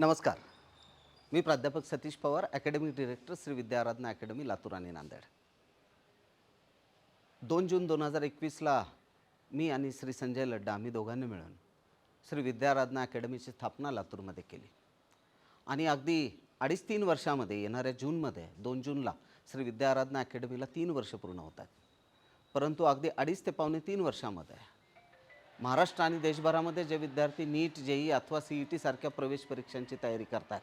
नमस्कार. मी प्राध्यापक Satish Pawar academic director Shri Vidyaradhana Academy Latur आणि नांदेड. दोन जून दोन हजार एकवीसला मी आणि श्री संजय लड्डा आम्ही दोघांनी मिळून श्री विद्याराधना अकॅडमीची स्थापना लातूरमध्ये केली. आणि अगदी अडीच तीन वर्षामध्ये येणाऱ्या जूनमध्ये दोन जूनला श्री विद्याराधना अकॅडमीला तीन वर्ष पूर्ण होत आहेत परंतु अगदी अडीच ते पावणे तीन वर्षामध्ये महाराष्ट्र आणि देशभरामध्ये जे विद्यार्थी नीट जेई अथवा सी ई टी सारख्या प्रवेश परीक्षांची तयारी करतात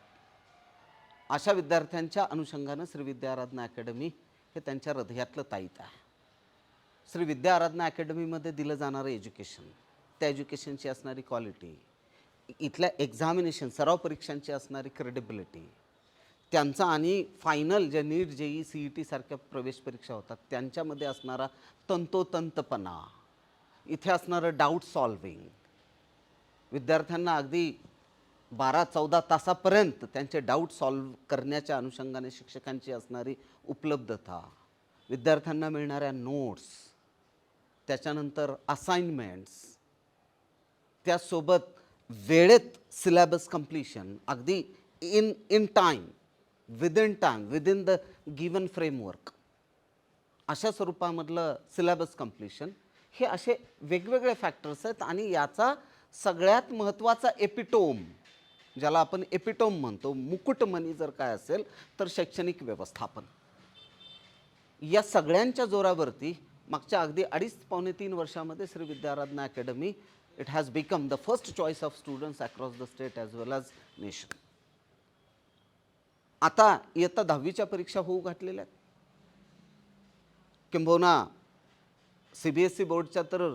अशा विद्यार्थ्यांच्या अनुषंगानं श्री विद्या आराधना अकॅडमी हे त्यांच्या हृदयातलं ताईत आहे. श्री विद्या आराधना अकॅडमीमध्ये दिलं जाणारं एज्युकेशन त्या एज्युकेशनची असणारी क्वालिटी इथल्या एक्झामिनेशन सराव परीक्षांची असणारी क्रेडिबिलिटी त्यांचा आणि फायनल जे NEET JEE C E T सारख्या प्रवेश परीक्षा होतात त्यांच्यामध्ये असणारा तंतोतंतपणा इथे असणारं डाऊट सॉल्विंग विद्यार्थ्यांना अगदी बारा चौदा तासापर्यंत त्यांचे डाऊट सॉल्व करण्याच्या अनुषंगाने शिक्षकांची असणारी उपलब्धता विद्यार्थ्यांना मिळणाऱ्या नोट्स त्याच्यानंतर असाइनमेंट्स त्यासोबत वेळेत सिलेबस कम्प्लिशन अगदी in in time within time within the given framework अशा स्वरूपामधलं सिलेबस कम्प्लिशन हे असे वेगवेगळे फॅक्टर्स आहेत आणि याचा सगळ्यात महत्त्वाचा एपिटोम ज्याला आपण एपिटोम म्हणतो मुकुटमणी जर काय असेल तर शैक्षणिक व्यवस्थापन. या सगळ्यांच्या जोरावरती मागच्या अगदी अडीच पावणे तीन वर्षामध्ये Shri Vidyaradhana Academy it has become the first choice of students across the state as well as nation आता इयत्ता दहावीच्या परीक्षा होऊ घातलेल्या आहेत. किंबहुना सी बी एस ई बोर्डच्या तर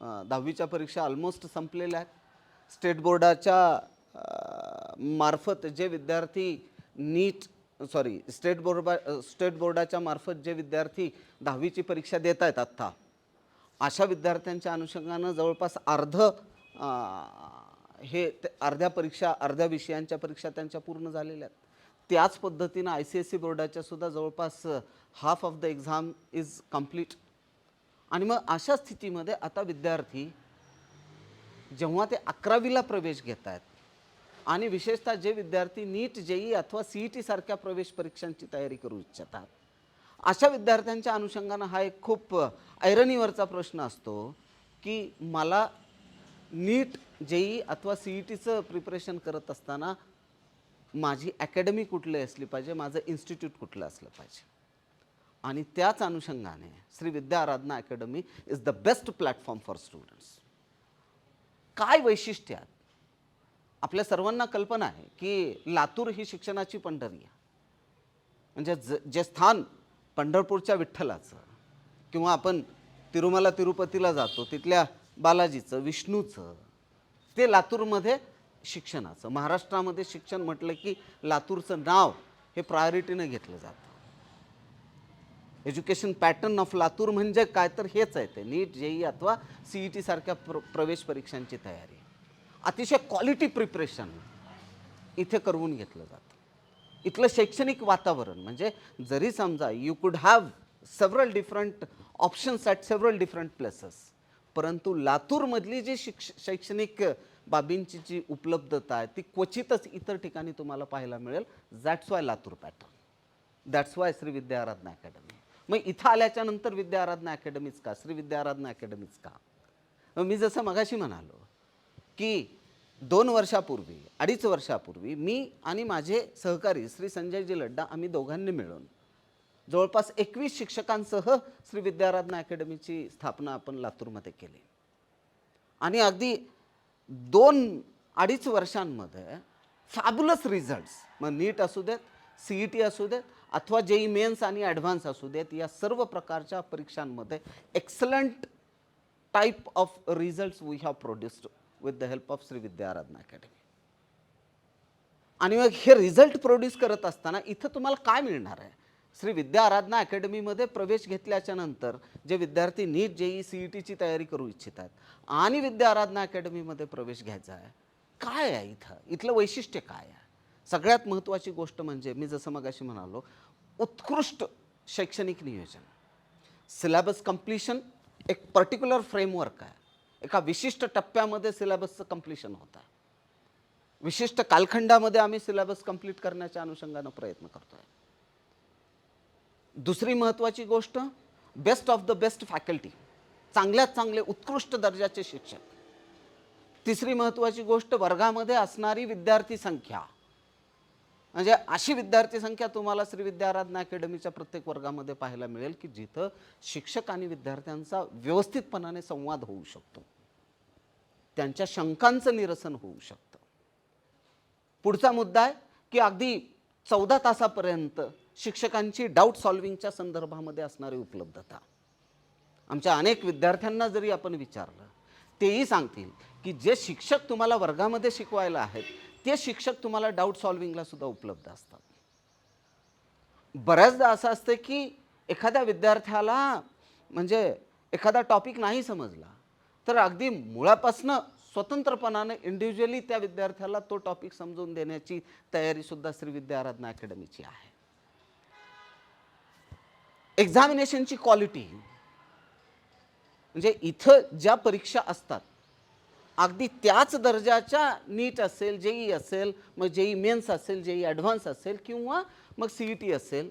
दहावीच्या परीक्षा ऑलमोस्ट संपलेल्या आहेत. स्टेट बोर्डाच्या मार्फत जे विद्यार्थी NEET sorry state board state बोर्डाच्या मार्फत जे विद्यार्थी दहावीची परीक्षा देत आहेत आत्ता अशा विद्यार्थ्यांच्या अनुषंगानं जवळपास अर्ध हे ते- अर्ध्या परीक्षा अर्ध्या विषयांच्या परीक्षा त्यांच्या पूर्ण झालेल्या आहेत. त्याच पद्धतीनं आय सी एस सी बोर्डाच्या सुद्धा जवळपास half of the exam is complete आणि मग अशा स्थितीमध्ये आता विद्यार्थी जेव्हा ते अकरावीला प्रवेश घेत आहेत आणि विशेषतः जे विद्यार्थी नीट जेई अथवा सी ई टी सारख्या प्रवेश परीक्षांची तयारी करू इच्छितात अशा विद्यार्थ्यांच्या अनुषंगानं हा एक खूप ऐरणीवरचा प्रश्न असतो की मला नीट जेई अथवा सी ई टीचं प्रिपरेशन करत असताना माझी अकॅडमी कुठली असली पाहिजे माझं इन्स्टिट्यूट कुठलं असलं पाहिजे? आणि त्याच अनुषंगाने Shri Vidya Aradhana Academy is the best platform for students काय वैशिष्ट्य आहेत आपल्या सर्वांना कल्पना आहे की लातूर ही शिक्षणाची पंढरी आहे. म्हणजे ज जे स्थान पंढरपूरच्या विठ्ठलाचं किंवा आपण तिरुमला तिरुपतीला जातो तिथल्या बालाजीचं विष्णूचं ते लातूरमध्ये शिक्षणाचं महाराष्ट्रामध्ये शिक्षण म्हटलं की लातूरचं नाव हे प्रायोरिटीनं घेतलं जातं. एज्युकेशन पॅटर्न ऑफ लातूर म्हणजे काय? तर हेच आहे ते. नीट जेई अथवा सी ई टीसारख्या प्र प्रवेश परीक्षांची तयारी. अतिशय क्वालिटी प्रिपरेशन इथे करवून घेतलं जातं. इथलं शैक्षणिक वातावरण म्हणजे जरी समजा you could have several different options at several different places परंतु लातूरमधली जी शिक्ष शैक्षणिक बाबींची जी उपलब्धता आहे ती क्वचितच इतर ठिकाणी तुम्हाला पाहायला मिळेल. That's why Latur pattern that's why Shri Vidya Aradhana Academy मग इथं आल्याच्यानंतर विद्या आराधना अकॅडमीच का? श्री विद्या आराधना अकॅडमीच का? मग मी जसं मगाशी म्हणालो की दोन वर्षापूर्वी अडीच वर्षापूर्वी मी आणि माझे सहकारी श्री संजयजी लड्डा आम्ही दोघांनी मिळून जवळपास एकवीस शिक्षकांसह श्री विद्याराधना अकॅडमीची स्थापना आपण लातूरमध्ये केली. आणि अगदी दोन अडीच वर्षांमध्ये फॅब्युलस रिझल्ट्स मग नीट असू देत सी ई टी असू देत अथवा जेई मेन्स आणि ॲडव्हान्स असू देत या सर्व प्रकारच्या परीक्षांमध्ये excellent type of results we have produced with the help of Shri Vidya Aradhana Academy आणि मग हे रिझल्ट प्रोड्यूस करत असताना इथं तुम्हाला काय मिळणार आहे? श्री विद्या आराधना अकॅडमीमध्ये प्रवेश घेतल्याच्या नंतर जे विद्यार्थी नीट जेई सी ई टीची तयारी करू इच्छित आहेत आणि विद्या आराधना अकॅडमीमध्ये प्रवेश घ्यायचा आहे काय आहे इथं? इथलं वैशिष्ट्य काय आहे? सगळ्यात महत्त्वाची गोष्ट म्हणजे मी जसं मगाशी म्हणालो उत्कृष्ट शैक्षणिक नियोजन. सिलेबस कम्प्लिशन एक पर्टिक्युलर फ्रेमवर्क आहे. एका विशिष्ट टप्प्यामध्ये सिलेबसचं कम्प्लिशन होतं. विशिष्ट कालखंडामध्ये आम्ही सिलेबस कंप्लीट करण्याच्या अनुषंगानं प्रयत्न करतोय. दुसरी महत्त्वाची गोष्ट best of the best faculty चांगल्यात चांगले उत्कृष्ट दर्जाचे शिक्षक. तिसरी महत्त्वाची गोष्ट वर्गामध्ये असणारी विद्यार्थी संख्या. म्हणजे अशी विद्यार्थी संख्या तुम्हाला श्री विद्याराधना अकॅडमीच्या प्रत्येक वर्गामध्ये पाहायला मिळेल की जिथं शिक्षक आणि विद्यार्थ्यांचा व्यवस्थितपणाने संवाद होऊ शकतो. त्यांच्या शंकांचं निरसन होऊ शकतं. पुढचा मुद्दा आहे की अगदी चौदा तासापर्यंत शिक्षकांची डाऊट सॉल्विंगच्या संदर्भामध्ये असणारी उपलब्धता. आमच्या अनेक विद्यार्थ्यांना जरी आपण विचारलं तेही सांगतील की जे शिक्षक तुम्हाला वर्गामध्ये शिकवायला आहेत ते शिक्षक तुम्हाला डाऊट सॉल्विंगला सुद्धा उपलब्ध असतात. बऱ्याचदा असं असतं की एखाद्या विद्यार्थ्याला म्हणजे एखादा टॉपिक नाही समजला तर अगदी मुळापासनं स्वतंत्रपणानं इंडिव्हिज्युअली त्या विद्यार्थ्याला तो टॉपिक समजून देण्याची तयारी सुद्धा श्री विद्या आराधना अकॅडमीची आहे एक्झामिनेशनची क्वालिटी म्हणजे इथं ज्या परीक्षा असतात अगदी त्याच दर्जाच्या नीट असेल जेई असेल मग जेई मेन्स असेल जेई ॲडव्हान्स असेल किंवा मग सी ई टी असेल.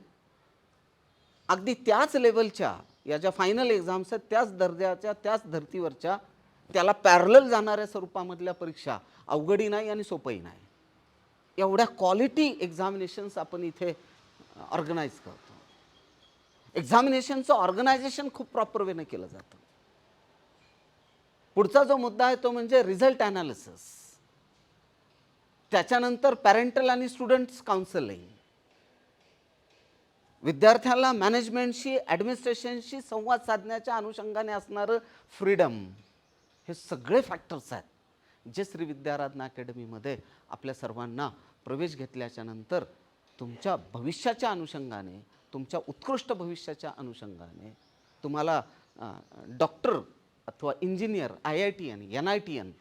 अगदी त्याच लेवलच्या या ज्या फायनल एक्झाम्स आहेत त्याच दर्जाच्या त्याच धर्तीवरच्या त्याला पॅरलल जाणाऱ्या स्वरूपामधल्या परीक्षा अवघडी नाही आणि सोपंही नाही. एवढ्या क्वालिटी एक्झामिनेशन्स आपण इथे ऑर्गनाईज करतो. एक्झामिनेशनचं ऑर्गनायझेशन खूप प्रॉपर वेने केलं जातं. पुढचा जो मुद्दा आहे तो म्हणजे रिझल्ट ॲनालिसिस. त्याच्यानंतर पॅरेंटल आणि स्टुडंट्स काउन्सिलिंग. विद्यार्थ्याला मॅनेजमेंटशी ॲडमिनिस्ट्रेशनशी संवाद साधण्याच्या अनुषंगाने असणारं फ्रीडम हे सगळे फॅक्टर्स आहेत जे श्री विद्याराधना अकॅडमीमध्ये आपल्या सर्वांना प्रवेश घेतल्याच्या नंतर तुमच्या भविष्याच्या अनुषंगाने तुमच्या उत्कृष्ट भविष्याच्या अनुषंगाने तुम्हाला डॉक्टर अथवा engineer I I T N N I T N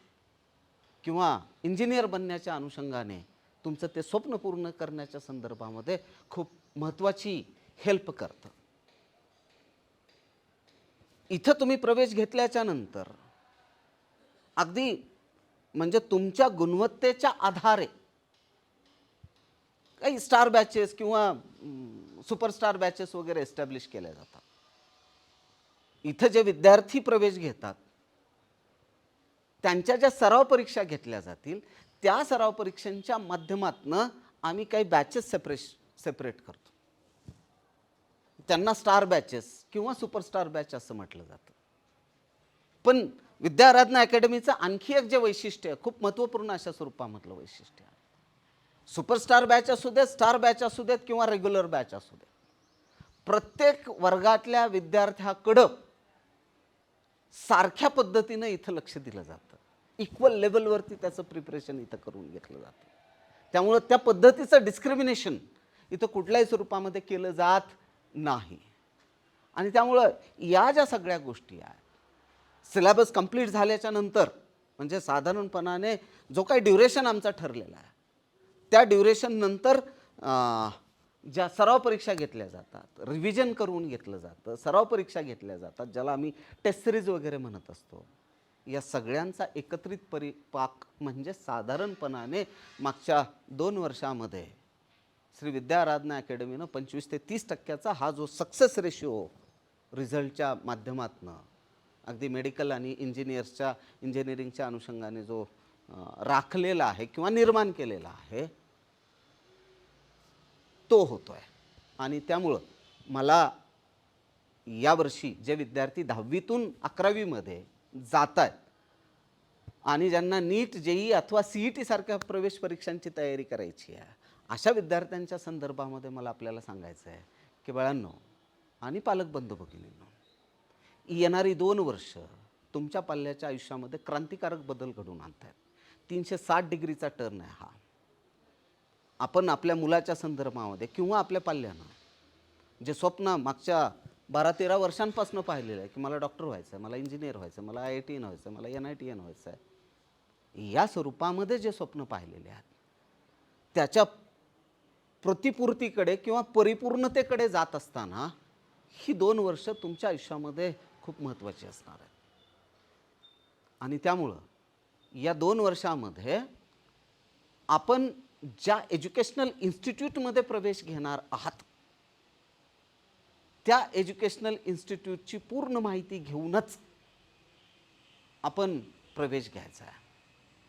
किंवा इंजिनियर बनण्याच्या अनुषंगाने तुमचं ते स्वप्न पूर्ण करण्याच्या संदर्भामध्ये खूप महत्त्वाची हेल्प करतं. इथं तुम्ही प्रवेश घेतल्याच्या नंतर अगदी म्हणजे तुमच्या गुणवत्तेच्या आधारे काही स्टार बॅचेस किंवा सुपरस्टार बॅचेस वगैरे एस्टॅब्लिश केल्या जातात. इथं जे विद्यार्थी प्रवेश घेतात त्यांच्या ज्या सराव परीक्षा घेतल्या जातील त्या सराव परीक्षांच्या माध्यमातनं आम्ही काही बॅचेस सेपरेश सेपरेट करतो. त्यांना स्टार बॅचेस किंवा सुपरस्टार बॅच असं म्हटलं जातं. पण विद्याराधना अकॅडमीचं आणखी एक जे वैशिष्ट्य आहे खूप महत्त्वपूर्ण अशा स्वरूपामधलं वैशिष्ट्य आहे. सुपरस्टार बॅच असू देत स्टार बॅच असू देत किंवा रेग्युलर बॅच असू देत. प्रत्येक वर्गातल्या विद्यार्थ्याकडं सारख्या पद्धतीनं इथं लक्ष दिलं जातं. इक्वल लेवलवरती त्याचं प्रिपरेशन इथं करून घेतलं जातं. त्यामुळं त्या पद्धतीचं डिस्क्रिमिनेशन इथं कुठल्याही स्वरूपामध्ये केलं जात नाही. आणि त्यामुळं या ज्या सगळ्या गोष्टी आहेत सिलेबस कंप्लीट झाल्याच्यानंतर म्हणजे साधारणपणाने जो काही ड्युरेशन आमचा ठरलेला आहे त्या ड्युरेशन नंतर ज्या सराव परीक्षा घेतल्या जातात रिव्हिजन करून घेतलं जातं सराव परीक्षा घेतल्या जातात ज्याला आम्ही टेस्ट सिरीज वगैरे म्हणत असतो या सगळ्यांचा एकत्रित परिपाक म्हणजे साधारणपणाने मागच्या दोन वर्षामध्ये श्री विद्या आराधना अकॅडमीनं पंचवीस ते तीस टक्क्याचा हा जो सक्सेस रेशिओ रिझल्टच्या माध्यमातनं अगदी मेडिकल आणि इंजिनियर्सच्या इंजिनिअरिंगच्या अनुषंगाने जो राखलेला आहे किंवा निर्माण केलेला आहे तो होतो आहे आणि त्यामुळं मला यावर्षी जे विद्यार्थी दहावीतून अकरावीमध्ये जात आहेत आणि ज्यांना नीट जेई अथवा सी ई टी सारख्या प्रवेश परीक्षांची तयारी करायची आहे अशा विद्यार्थ्यांच्या संदर्भामध्ये मला आपल्याला सांगायचं आहे की बाळांनो आणि पालक बंधू भगिनींनो येणारी दोन वर्ष तुमच्या पाल्याच्या आयुष्यामध्ये क्रांतिकारक बदल घडून आणत आहेत तीनशे साठ डिग्रीचा टर्न आहे हा. आपण आपल्या मुलाच्या संदर्भामध्ये किंवा आपल्या पाल्यानं जे स्वप्न मागच्या बारा तेरा वर्षांपासून पाहिलेलं आहे की मला डॉक्टर व्हायचं आहे मला इंजिनियर व्हायचं आहे मला आय आय टी एन व्हायचं आहे मला एन आय टी एन व्हायचं आहे या स्वरूपामध्ये जे स्वप्न पाहिलेले आहेत त्याच्या प्रतिपूर्तीकडे किंवा परिपूर्णतेकडे जात असताना ही दोन वर्ष तुमच्या आयुष्यामध्ये खूप महत्त्वाची असणार आहेत. आणि त्यामुळं या दोन वर्षामध्ये आपण ज्या एज्युकेशनल इन्स्टिट्यूटमध्ये प्रवेश घेणार आहात त्या एज्युकेशनल इन्स्टिट्यूटची पूर्ण माहिती घेऊनच आपण प्रवेश घ्यायचा आहे.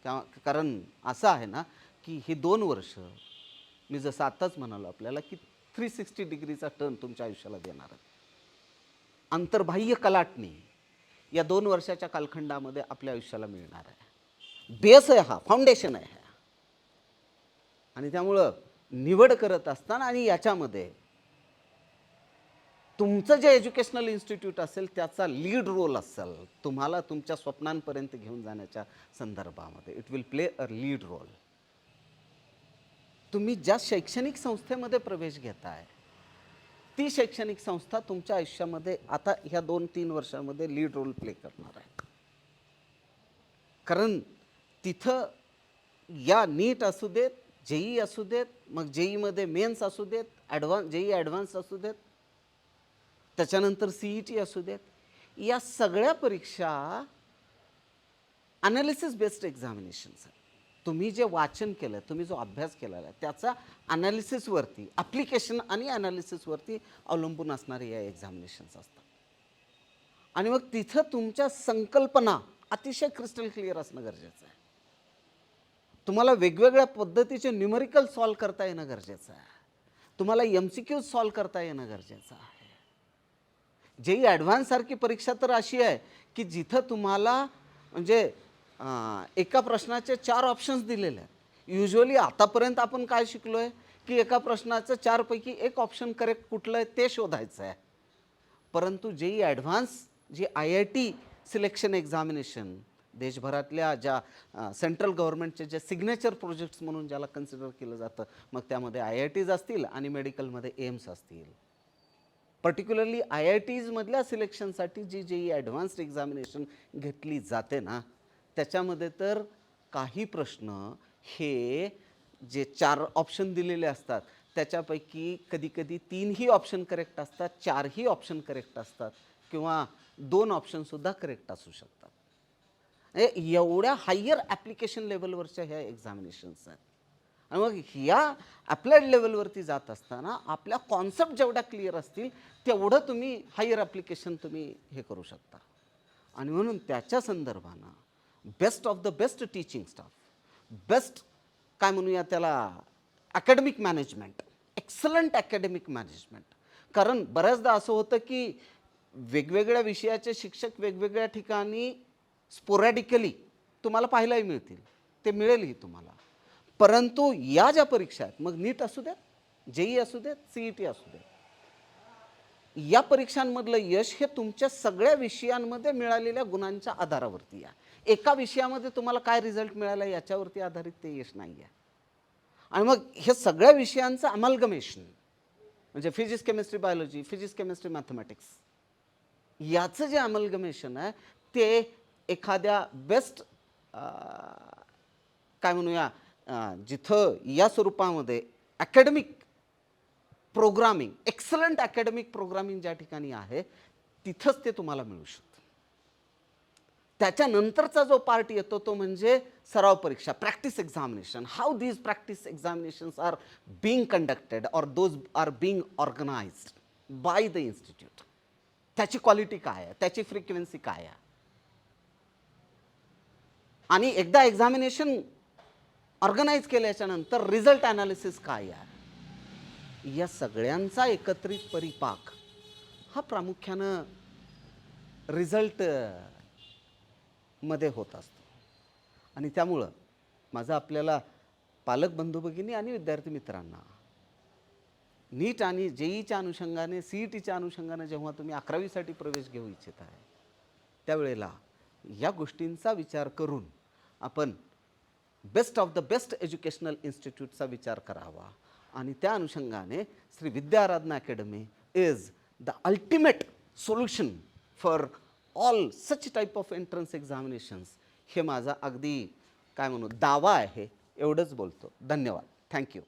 त्या कारण असं आहे ना की ही दोन वर्ष मी जसं आत्ताच म्हणालो आपल्याला की थ्री सिक्स्टी डिग्रीचा टर्न तुमच्या आयुष्याला देणार आहे. कलाटणी या दोन वर्षाच्या कालखंडामध्ये आपल्या आयुष्याला मिळणार आहे. बेस आहे हा फाउंडेशन आहे आणि त्यामुळं निवड करत असताना आणि याच्यामध्ये तुमचं जे एज्युकेशनल इन्स्टिट्यूट असेल त्याचा लीड रोल असेल तुम्हाला तुमच्या स्वप्नांपर्यंत घेऊन जाण्याच्या संदर्भामध्ये. It will play a lead role तुम्ही ज्या शैक्षणिक संस्थेमध्ये प्रवेश घेताय ती शैक्षणिक संस्था तुमच्या आयुष्यामध्ये आता ह्या दोन तीन वर्षामध्ये लीड रोल प्ले करणार आहे. कारण तिथं या नीट असू देत जेई असू देत मग जेईमध्ये मेन्स असू देत ॲडव्हान्स जेई ॲडव्हान्स असू देत त्याच्यानंतर सी ई टी असू देत. या सगळ्या परीक्षा अनालिसिस बेस्ड एक्झामिनेशन्स आहेत. तुम्ही जे वाचन केलं तुम्ही जो अभ्यास केलेला आहे त्याचा अनालिसिसवरती ॲप्लिकेशन आणि अनालिसिसवरती अवलंबून असणारे या एक्झामिनेशन्स असतात. आणि मग तिथं तुमच्या संकल्पना अतिशय क्रिस्टल क्लिअर असणं गरजेचं आहे. तुम्हाला वेगवेगळ्या पद्धतीचे न्युमरिकल सॉल्व करता येणं गरजेचं आहे. तुम्हाला एम सी क्यू सॉल्व करता येणं गरजेचं आहे. जेई ॲडव्हान्ससारखी परीक्षा तर अशी आहे की जिथं तुम्हाला म्हणजे एका प्रश्नाचे चार ऑप्शन्स दिलेले आहेत. युजली आतापर्यंत आपण काय शिकलो आहे की एका प्रश्नाचं चारपैकी एक ऑप्शन करेक्ट कुठलं आहे ते शोधायचं आहे. परंतु JEE advance G I I T selection examination देशभरातल्या ज्या सेंट्रल गव्हर्नमेंटचे जे सिग्नेचर प्रोजेक्ट्स म्हणून ज्याला कन्सिडर केलं जातं मग त्यामध्ये आय आय टीज असतील आणि मेडिकलमध्ये एम्स असतील. पर्टिक्युलरली आय आय टीजमधल्या सिलेक्शनसाठी जी जे ॲडव्हान्स्ड एक्झामिनेशन घेतली जाते ना त्याच्यामध्ये तर काही प्रश्न हे जे चार ऑप्शन दिलेले असतात त्याच्यापैकी कधीकधी तीनही ऑप्शन करेक्ट असतात चारही ऑप्शन करेक्ट असतात किंवा दोन ऑप्शनसुद्धा करेक्ट असू शकतात. म्हणजे एवढ्या हायर ॲप्लिकेशन लेवलवरच्या ह्या एक्झामिनेशन्स आहेत. आणि मग ह्या अप्लाइड लेवलवरती जात असताना आपल्या कॉन्सेप्ट जेवढ्या क्लिअर असतील तेवढं तुम्ही हायर ॲप्लिकेशन तुम्ही हे करू शकता. आणि म्हणून त्याच्या संदर्भानं best of the best teaching staff best काय म्हणूया त्याला academic management excellent academic management कारण बऱ्याचदा असं होतं की वेगवेगळ्या विषयाचे शिक्षक वेगवेगळ्या ठिकाणी स्पोरॅडिकली तुम्हाला पाहायलाही मिळतील. ते मिळेलही तुम्हाला. परंतु या ज्या परीक्षा आहेत मग नीट असू देत जेई असू देत सी ई टी असू देत या परीक्षांमधलं यश हे तुमच्या सगळ्या विषयांमध्ये मिळालेल्या गुणांच्या आधारावरती आहे. एका विषयामध्ये तुम्हाला काय रिझल्ट मिळाला याच्यावरती आधारित ते यश नाही आहे. आणि मग हे सगळ्या विषयांचं अमलगमेशन म्हणजे physics chemistry biology physics chemistry mathematics याचं जे अमलगमेशन आहे ते एखाद्या बेस्ट काय म्हणूया जिथं या स्वरूपामध्ये academic programming excellent academic programming ज्या ठिकाणी आहे तिथंच ते तुम्हाला मिळू शकतं. त्याच्यानंतरचा जो पार्ट येतो तो म्हणजे सराव परीक्षा practice examination how these practice examinations are being conducted or those are being organised by the institute त्याची क्वालिटी काय आहे? त्याची फ्रिक्वेन्सी काय आहे? आणि एकदा एक्झामिनेशन ऑर्गनाईज केल्याच्यानंतर रिझल्ट ॲनालिसिस काय आहे? या सगळ्यांचा एकत्रित परिपाक हा प्रामुख्यानं रिझल्टमध्ये होत असतो. आणि त्यामुळं माझं आपल्याला पालक बंधू भगिनी आणि विद्यार्थी मित्रांना नीट आणि जेईच्या अनुषंगाने सी ई टीच्या अनुषंगाने जेव्हा तुम्ही अकरावीसाठी प्रवेश घेऊ इच्छित आहे त्यावेळेला या गोष्टींचा विचार करून आपण best of the best educational इन्स्टिट्यूटचा विचार करावा. आणि त्या अनुषंगाने Shri Vidyaradhana Academy is the ultimate solution for all such type of entrance examinations हे माझा अगदी काय म्हणू दावा आहे. एवढंच बोलतो. धन्यवाद. थँक्यू